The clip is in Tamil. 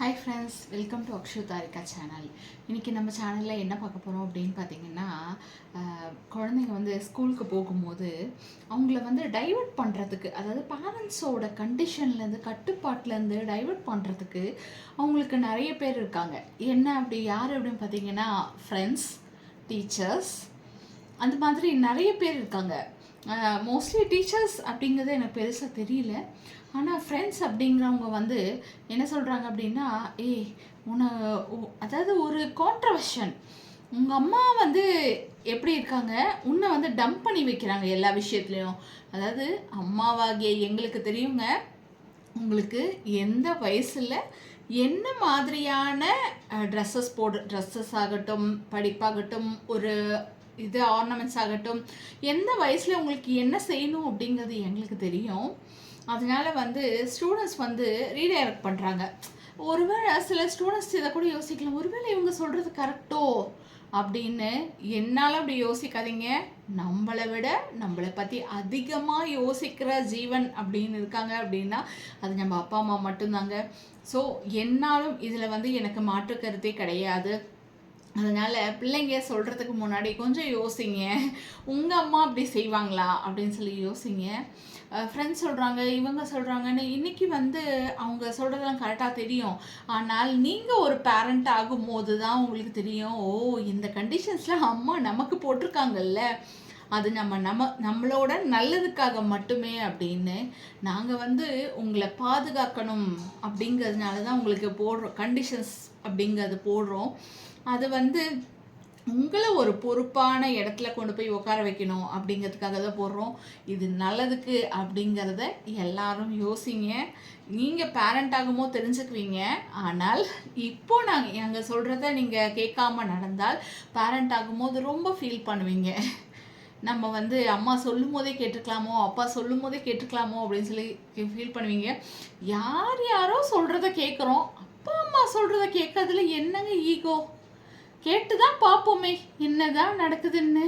Hi friends welcome to Akshu Tharika channel இன்றைக்கி நம்ம சேனலில் என்ன பார்க்க போகிறோம் அப்படின்னு பார்த்தீங்கன்னா குழந்தைங்க வந்து ஸ்கூலுக்கு போகும்போது அவங்கள வந்து டைவர்ட் பண்ணுறதுக்கு அதாவது பேரண்ட்ஸோட கண்டிஷன்லேருந்து கட்டுப்பாட்டிலேருந்து டைவர்ட் பண்ணுறதுக்கு அவங்களுக்கு நிறைய பேர் இருக்காங்க. என்ன அப்படி யார் அப்படின்னு பார்த்தீங்கன்னா ஃப்ரெண்ட்ஸ் டீச்சர்ஸ் அந்த மாதிரி நிறைய பேர் இருக்காங்க. மோஸ்ட்லி டீச்சர்ஸ் அப்படிங்கிறது எனக்கு பெருசாக தெரியல. ஆனால் ஃப்ரெண்ட்ஸ் அப்படிங்கிறவங்க வந்து என்ன சொல்கிறாங்க அப்படின்னா ஏ உன்னை அதாவது ஒரு கான்ட்ரவர்ஷன் உங்கள் அம்மா வந்து எப்படி இருக்காங்க? உன்னை வந்து டம்ப் பண்ணி வைக்கிறாங்க எல்லா விஷயத்துலையும். அதாவது அம்மாவாகிய எங்களுக்கு தெரியுங்க உங்களுக்கு எந்த வயசில் என்ன மாதிரியான ட்ரெஸ்ஸஸ் போடு ட்ரெஸ்ஸஸ் ஆகட்டும் படிப்பாகட்டும் ஒரு இது ஆர்னமெண்ட்ஸ் ஆகட்டும் எந்த வயசில் உங்களுக்கு என்ன செய்யணும் அப்படிங்கிறது எங்களுக்கு தெரியும். அதனால வந்து ஸ்டூடெண்ட்ஸ் வந்து ரீடைரக்ட் பண்ணுறாங்க ஒருவேளை சில ஸ்டூடெண்ட்ஸ் இதை கூட யோசிக்கலாம் ஒருவேளை இவங்க சொல்கிறது கரெக்டோ அப்படின்னு என்னால் அப்படி யோசிக்காதீங்க. நம்மளை விட நம்மளை பற்றி அதிகமாக யோசிக்கிற ஜீவன் அப்படின்னு இருக்காங்க அப்படின்னா அது நம்ம அப்பா அம்மா மட்டும்தாங்க. ஸோ என்னாலும் இதில் வந்து எனக்கு மாற்று கருத்தே கிடையாது. அதனால் பிள்ளைங்க சொல்கிறதுக்கு முன்னாடி கொஞ்சம் யோசிங்க. உங்கள் அம்மா அப்படி செய்வாங்களா? அப்படின்னு சொல்லி யோசிங்க. ஃப்ரெண்ட்ஸ் சொல்கிறாங்க இவங்க சொல்கிறாங்கன்னு இன்றைக்கி வந்து அவங்க சொல்கிறதெல்லாம் கரெக்டாக தெரியும். ஆனால் நீங்கள் ஒரு பேரண்ட் ஆகும்போது தான் உங்களுக்கு தெரியும். ஓ இந்த கண்டிஷன்ஸில் அம்மா நமக்கு போட்டிருக்காங்கல்ல. அது நம்ம நம்ம நம்மளோட நல்லதுக்காக மட்டுமே அப்படின்னு நாங்கள் வந்து உங்களை பாதுகாக்கணும் அப்படிங்கிறதுனால தான் உங்களுக்கு போடுறோம் கண்டிஷன்ஸ் அப்படிங்கிறது போடுறோம். அது வந்து உங்களை ஒரு பொறுப்பான இடத்துல கொண்டு போய் உட்கார வைக்கணும் அப்படிங்கிறதுக்காக தான் போடுறோம். இது நல்லதுக்கு அப்படிங்கிறத எல்லாரும் யோசிங்க. நீங்கள் பேரண்ட் தெரிஞ்சுக்குவீங்க. ஆனால் இப்போ நாங்கள் எங்கள் சொல்கிறத நீங்கள் கேட்காம நடந்தால் பேரண்ட் ஆகும்போது ரொம்ப ஃபீல் பண்ணுவீங்க. நம்ம வந்து அம்மா சொல்லும் போதே கேட்டுக்கலாமோ அப்பா சொல்லும் போதே கேட்டுக்கலாமோ அப்படின்னு சொல்லி ஃபீல் பண்ணுவீங்க. யார் யாரோ சொல்கிறத கேட்குறோம். அப்பா அம்மா சொல்கிறத கேட்கறதுல என்னங்க ஈகோ கேட்டு தான் பார்ப்போமே என்னதான் நடக்குதுன்னு.